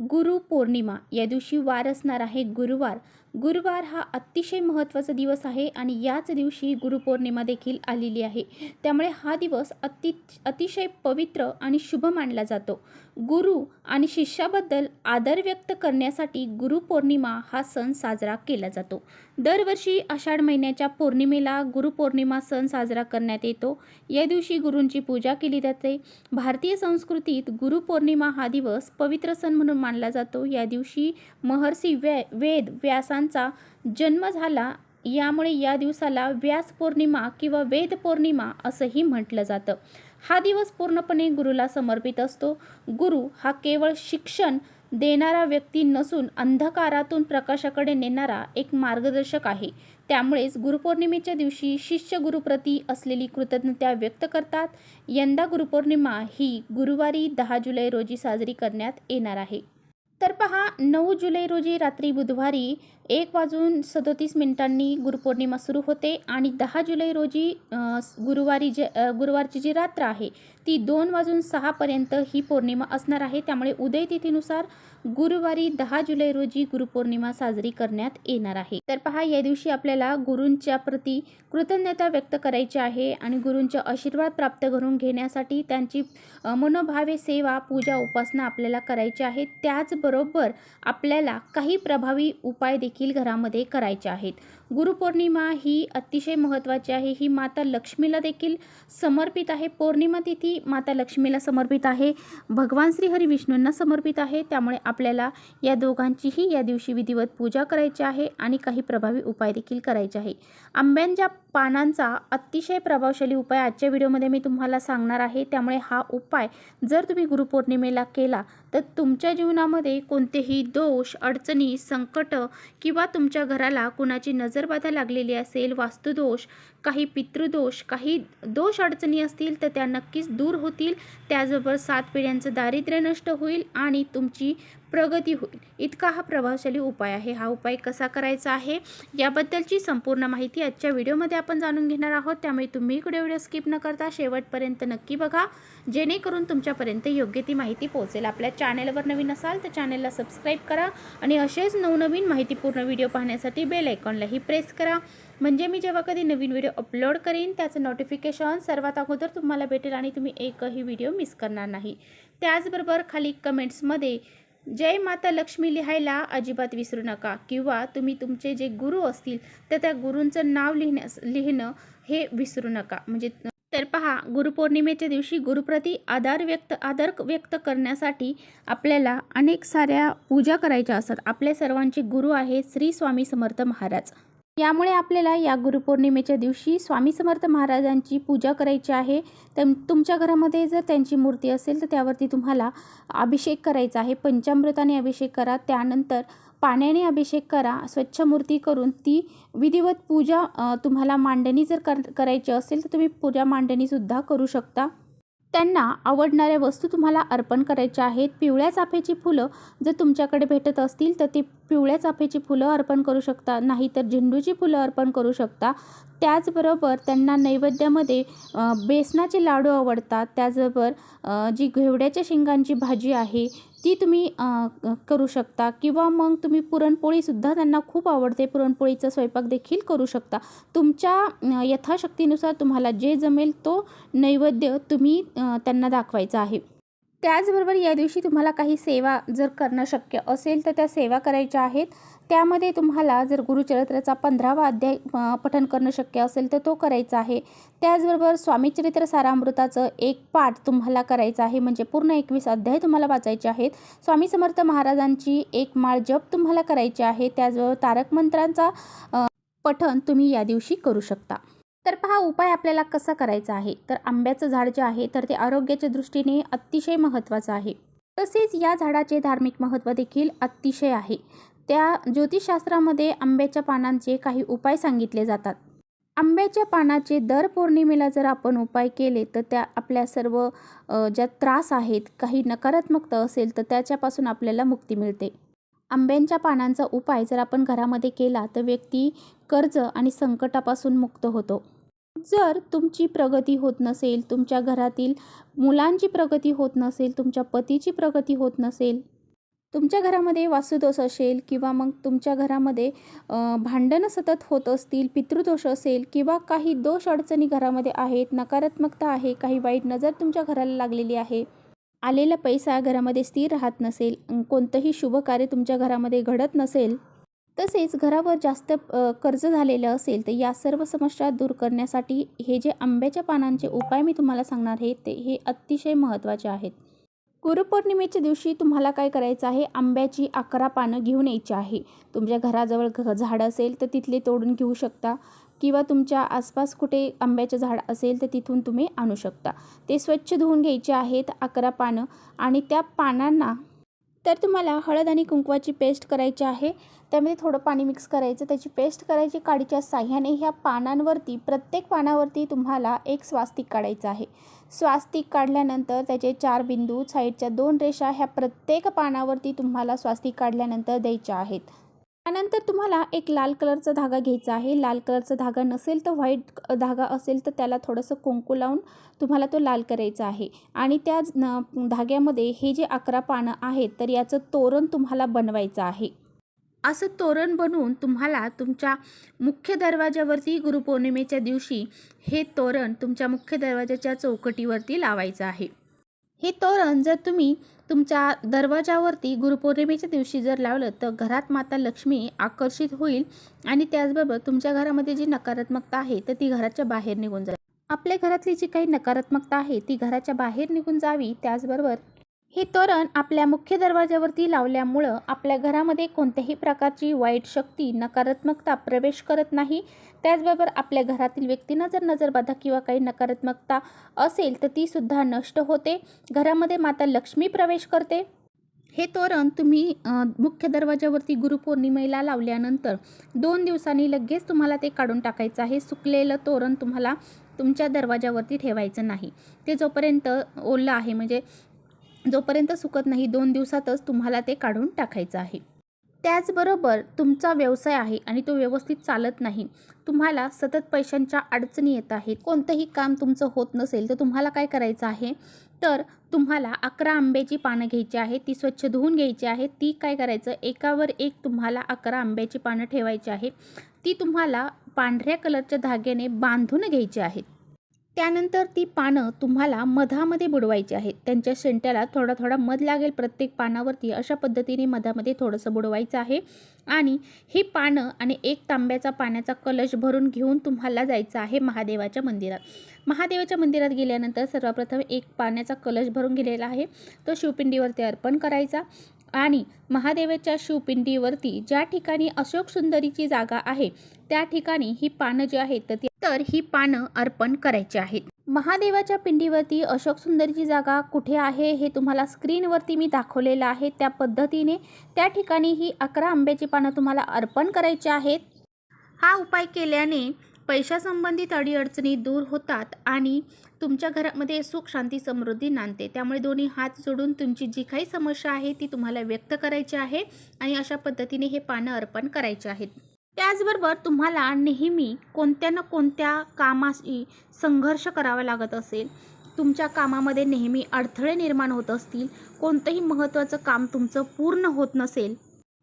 गुरु पौर्णिमा. या दिवशी वार असणार आहे गुरुवार. गुरुवार हा अतिशय महत्त्वाचा दिवस आहे आणि याच दिवशी गुरुपौर्णिमा देखील आलेली आहे. त्यामुळे हा दिवस अति अतिशय पवित्र आणि शुभ मानला जातो. गुरु आणि शिष्याबद्दल आदर व्यक्त करण्यासाठी गुरुपौर्णिमा हा सण साजरा केला जातो. दरवर्षी आषाढ महिन्याच्या पौर्णिमेला गुरुपौर्णिमा सण साजरा करण्यात येतो. या दिवशी गुरूंची पूजा केली जाते. भारतीय संस्कृतीत गुरुपौर्णिमा हा दिवस पवित्र सण म्हणून मानला जातो. या दिवशी महर्षी वे वेद व्यासांचा जन्म झाला. यामुळे या दिवसाला व्यास पौर्णिमा किंवा वेद पौर्णिमा असंही म्हटलं जातं. हा दिवस पूर्णपणे गुरुला समर्पित असतो. गुरु हा केवळ शिक्षण देणारा व्यक्ती नसून अंधकारातून प्रकाशाकडे नेणारा एक मार्गदर्शक आहे. त्यामुळेच गुरुपौर्णिमेच्या दिवशी शिष्य गुरुप्रती असलेली कृतज्ञता व्यक्त करतात. यंदा गुरुपौर्णिमा ही गुरुवारी दहा जुलै रोजी साजरी करण्यात येणार आहे. तर पहा नऊ जुलै रोजी रात्री बुधवारी एक वाजून सदोतीस मिनिटांनी गुरुपौर्णिमा सुरू होते आणि दहा जुलै रोजी गुरुवारी जे गुरुवारची जी रात्र आहे ती दोन वाजून सहापर्यंत ही पौर्णिमा असणार आहे. त्यामुळे उदय तिथीनुसार गुरुवारी दहा जुलै रोजी गुरुपौर्णिमा साजरी करण्यात येणार आहे. तर पहा या दिवशी आपल्याला गुरूंच्या प्रती कृतज्ञता व्यक्त करायची आहे आणि गुरूंचे आशीर्वाद प्राप्त करून घेण्यासाठी त्यांची मनोभावे सेवा पूजा उपासना आपल्याला करायची आहे त्याचबरोबर आपल्याला काही प्रभावी उपाय देखील घरामध्ये करायचे आहेत. गुरुपौर्णिमा ही अतिशय महत्त्वाची आहे. ही माता लक्ष्मीला देखील समर्पित आहे. पौर्णिमा तिथी माता लक्ष्मीला समर्पित आहे. भगवान श्री हरी विष्णूंना समर्पित आहे. त्यामुळे आपल्याला या दोघांचीही या दिवशी विधिवत पूजा करायची आहे आणि काही प्रभावी उपाय देखील करायचे आहे. आंब्यांच्या पानांचा अतिशय प्रभावशाली उपाय आजच्या व्हिडिओमध्ये मी तुम्हाला सांगणार आहे. त्यामुळे हा उपाय जर तुम्ही गुरुपौर्णिमेला केला तर तुमच्या जीवनामध्ये कोणतेही दोष अडचणी संकट किंवा तुमच्या घराला कुणाची नजरबाधा लागलेली असेल वास्तुदोष काही पितृदोष काही दोष अडचणी असतील तर त्या नक्कीच दूर होतील. त्याचबरोबर सात पिढ्यांचं दारिद्र्य नष्ट होईल आणि तुमची प्रगती होईल. इतका हा प्रभावशाली उपाय आहे. हा उपाय कसा करायचा आहे? याबद्दलची संपूर्ण माहिती आजच्या व्हिडिओमध्ये आपण जाणून घेणार आहोत. त्यामुळे तुम्ही इकडे व्हिडिओ स्किप न करता शेवटपर्यंत नक्की बघा. जेणेकरून तुमच्यापर्यंत योग्य ती माहिती पोहोचेल. आपल्या चॅनेलवर नवीन असाल तर चॅनेलला सबस्क्राईब करा आणि असेच नवनवीन माहितीपूर्ण व्हिडिओ पाहण्यासाठी बेल आयकॉनलाही प्रेस करा. म्हणजे मी जेव्हा कधी नवीन व्हिडिओ अपलोड करीन त्याचं नोटिफिकेशन सर्वात अगोदर तुम्हाला भेटेल आणि तुम्ही एकही व्हिडिओ मिस करणार नाही. त्याचबरोबर खाली कमेंट्समध्ये जय माता लक्ष्मी लिहायला अजिबात विसरू नका किंवा तुम्ही तुमचे जे गुरु असतील तर त्या गुरूंचं नाव लिहिण्यास लिहिणं हे विसरू नका. म्हणजे तर पहा गुरुपौर्णिमेच्या दिवशी गुरुप्रती आदर व्यक्त आदर व्यक्त करण्यासाठी आपल्याला अनेक साऱ्या पूजा करायच्या असतात. आपल्या सर्वांचे गुरु आहेत श्री स्वामी समर्थ महाराज. यामुळे आपल्याला या गुरुपौर्णिमेच्या दिवशी स्वामी समर्थ महाराजांची पूजा करायची आहे. तर तुमच्या घरामध्ये जर त्यांची मूर्ती असेल तर त्यावरती तुम्हाला अभिषेक करायचा आहे. पंचामृताने अभिषेक करा त्यानंतर पाण्याने अभिषेक करा स्वच्छ मूर्ती करून ती विधिवत पूजा तुम्हाला मांडणी जर कर करायची असेल तर तुम्ही पूजा मांडणीसुद्धा करू शकता. त्यांना आवडणाऱ्या वस्तू तुम्हाला अर्पण करायच्या आहेत. पिवळ्या चाफ्याची फुलं जर तुमच्याकडे भेटत असतील तर ते पिवळ्या चाफ्याची फुलं अर्पण करू शकता नाहीतर झेंडूची फुलं अर्पण करू शकता. त्याचबरोबर त्यांना नैवेद्यामध्ये बेसनाचे लाडू आवडतात. त्याचबरोबर जी घेवड्याच्या शेंगांची भाजी आहे ती तुम्ही करू शकता. किंवा मग तुम्ही पुरणपोळीसुद्धा त्यांना खूप आवडते. पुरणपोळीचा स्वयंपाक देखील करू शकता. तुमच्या यथाशक्तीनुसार तुम्हाला जे जमेल तो नैवेद्य तुम्ही त्यांना दाखवायचा आहे. त्याचबरोबर या दिवशी तुम्हाला काही सेवा जर करणं शक्य असेल तर त्या सेवा करायच्या आहेत. त्यामध्ये तुम्हाला जर गुरुचरित्राचा पंधरावा अध्याय पठन करणं शक्य असेल तर तो करायचा आहे. त्याचबरोबर स्वामीचरित्र सारामृताचं एक पाठ तुम्हाला करायचा आहे. म्हणजे पूर्ण एकवीस अध्याय तुम्हाला वाचायचे आहेत. स्वामी समर्थ महाराजांची एक माळ जप तुम्हाला करायची आहे. त्याचबरोबर तारक मंत्रांचा पठन तुम्ही या दिवशी करू शकता. तर पहा उपाय आपल्याला कसा करायचा आहे? तर आंब्याचं झाड जे आहे तर ते आरोग्याच्या दृष्टीने अतिशय महत्त्वाचं आहे. तसेच या झाडाचे धार्मिक महत्त्व देखील अतिशय आहे. त्या ज्योतिषशास्त्रामध्ये आंब्याच्या पानांचे काही उपाय सांगितले जातात. आंब्याच्या पानाचे दर पौर्णिमेला जर आपण उपाय केले तर त्या आपल्या सर्व ज्या त्रास आहेत काही नकारात्मकता असेल तर त्याच्यापासून आपल्याला मुक्ती मिळते. आंब्यांच्या पानांचा उपाय जर आपण घरामध्ये केला तर व्यक्ती कर्ज आणि संकटापासून मुक्त होतो. जर तुमची प्रगती होत नसेल तुमच्या घरातील मुलांची प्रगती होत नसेल तुमच्या पतीची प्रगती होत नसेल तुमच्या घरामध्ये वासुदोष असेल किंवा मग तुमच्या घरामध्ये भांडणं सतत होत असतील पितृदोष असेल किंवा काही दोष अडचणी घरामध्ये आहेत नकारात्मकता आहे काही वाईट नजर तुमच्या घराला लागलेली आहे आलेला पैसा घरामध्ये स्थिर राहत नसेल कोणतंही शुभ कार्य तुमच्या घरामध्ये घडत नसेल तसेच घरावर जास्त कर्ज झालेलं असेल तर या सर्व समस्या दूर करण्यासाठी हे जे आंब्याच्या पानांचे उपाय मी तुम्हाला सांगणार आहे ते हे अतिशय महत्त्वाचे आहेत. गुरुपौर्णिमेच्या दिवशी तुम्हाला काय करायचं आहे? आंब्याची अकरा पानं घेऊन यायची आहे. तुमच्या घराजवळ घ झाड असेल तर तिथले तोडून घेऊ शकता. किंवा तुमच्या आसपास कुठे आंब्याचं झाड असेल तर तिथून तुम्ही आणू शकता. ते स्वच्छ धुवून घ्यायचे आहेत अकरा पानं आणि त्या पानांना तर तुम्हाला हळद आणि कुंकवाची पेस्ट करायची आहे. त्यामध्ये थोडं पाणी मिक्स करायचं त्याची पेस्ट करायची काडीच्या साह्याने ह्या पानांवरती प्रत्येक पानावरती तुम्हाला एक स्वास्तिक काढायचं आहे. स्वास्तिक काढल्यानंतर त्याचे चार बिंदू साईडच्या दोन रेषा ह्या प्रत्येक पानावरती तुम्हाला स्वास्तिक काढल्यानंतर द्यायच्या आहेत. त्यानंतर तुम्हाला एक लाल कलरचा धागा घ्यायचा आहे. लाल कलरचा धागा नसेल तर व्हाईट धागा असेल तर त्याला थोडंसं कुंकू लावून तुम्हाला तो लाल करायचा आहे. आणि त्या न- धाग्यामध्ये हे जे अकरा पानं आहेत तर याचं तोरण तुम्हाला बनवायचं आहे. असं तोरण बनवून तुम्हाला तुमच्या मुख्य दरवाजावरती गुरुपौर्णिमेच्या दिवशी हे तोरण तुमच्या मुख्य दरवाजाच्या चौकटीवरती लावायचं आहे. हे तोरण जर तुम्ही तुमच्या दरवाजावरती गुरुपौर्णिमेच्या दिवशी जर लावलं तर घरात माता लक्ष्मी आकर्षित होईल आणि त्याचबरोबर तुमच्या घरामध्ये जी नकारात्मकता आहे तर ती घराच्या बाहेर निघून जाईल. आपल्या घरातली जी काही नकारात्मकता आहे ती घराच्या बाहेर निघून जावी त्याचबरोबर हे तोरण आपल्या मुख्य दरवाजावरती लावल्यामुळं आपल्या घरामध्ये कोणत्याही प्रकारची वाईट शक्ती नकारात्मकता प्रवेश करत नाही. त्याचबरोबर आपल्या घरातील व्यक्तींना जर नजरबाधा किंवा काही नकारात्मकता असेल तर ती सुद्धा नष्ट होते. घरामध्ये माता लक्ष्मी प्रवेश करते. हे तोरण तुम्ही मुख्य दरवाजावरती गुरुपौर्णिमेला लावल्यानंतर दोन दिवसांनी लगेच तुम्हाला ते काढून टाकायचं आहे. सुकलेलं तोरण तुम्हाला तुमच्या दरवाजावरती ठेवायचं नाही. ते जोपर्यंत ओलं आहे म्हणजे जोपर्यंत सुकत नाही दोन दिवसातच तुम्हाला ते काढून टाकायचं आहे. त्याचबरोबर तुमचा व्यवसाय आहे आणि तो व्यवस्थित चालत नाही तुम्हाला सतत पैशांच्या अडचणी येत आहेत. कोणतंही काम तुमचं होत नसेल तर तुम्हाला काय करायचं आहे? तर तुम्हाला अकरा आंब्याची पानं घ्यायची आहेत ती स्वच्छ धुवून घ्यायची आहे ती काय करायचं? एकावर एक तुम्हाला अकरा आंब्याची पानं ठेवायची आहे ती तुम्हाला पांढऱ्या कलरच्या धाग्याने बांधून घ्यायची आहेत. त्यानंतर ती पानं तुम्हाला मधामध्ये बुडवायची आहेत. त्यांच्या शेंट्याला थोडा थोडा मध लागेल प्रत्येक पानावरती. अशा पद्धतीने मधामध्ये थोडंसं बुडवायचं आहे. आणि ही पानं आणि एक तांब्याचा पाण्याचा कलश भरून घेऊन तुम्हाला जायचं आहे महादेवाच्या मंदिरात. महादेवाच्या मंदिरात गेल्यानंतर सर्वप्रथम एक पाण्याचा कलश भरून गेलेला आहे. तो शिवपिंडीवरती अर्पण करायचा. आणि महादेवाच्या शिवपिंडीवरती ज्या ठिकाणी अशोक सुंदरीची जागा आहे त्या ठिकाणी ही पानं जी आहेत तर ती तर ही पानं अर्पण करायची आहेत. महादेवाच्या पिंडीवरती अशोक सुंदरीची जागा कुठे आहे हे तुम्हाला स्क्रीनवरती मी दाखवलेलं आहे. त्या पद्धतीने त्या ठिकाणी ही अकरा आंब्याची पानं तुम्हाला अर्पण करायची आहेत. हा उपाय केल्याने पैशासंबंधित अडीअडचणी दूर होतात आणि तुमच्या घरामध्ये सुख शांती समृद्धी नांदते. त्यामुळे दोन्ही हात जोडून तुमची जी काही समस्या आहे ती तुम्हाला व्यक्त करायची आहे आणि अशा पद्धतीने हे पानं अर्पण करायचे आहेत. त्याचबरोबर तुम्हाला नेहमी कोणत्या ना कोणत्या कामाशी संघर्ष करावा लागत असेल तुमच्या कामामध्ये नेहमी अडथळे निर्माण होत असतील कोणतंही महत्त्वाचं काम तुमचं पूर्ण होत नसेल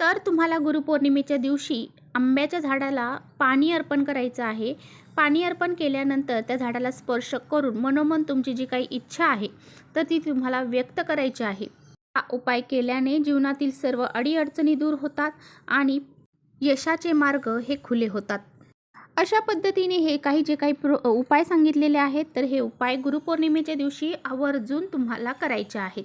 तर तुम्हाला गुरुपौर्णिमेच्या दिवशी आंब्याच्या झाडाला पाणी अर्पण करायचं आहे. पाणी अर्पण केल्यानंतर त्या झाडाला स्पर्श करून मनोमन तुमची जी काही इच्छा आहे तर ती तुम्हाला व्यक्त करायची आहे. हा उपाय केल्याने जीवनातील सर्व अडीअडचणी दूर होतात आणि यशाचे मार्ग हे खुले होतात. अशा पद्धतीने हे काही जे काही प्र उपाय सांगितलेले आहेत तर हे उपाय गुरुपौर्णिमेच्या दिवशी आवर्जून तुम्हाला करायचे आहेत.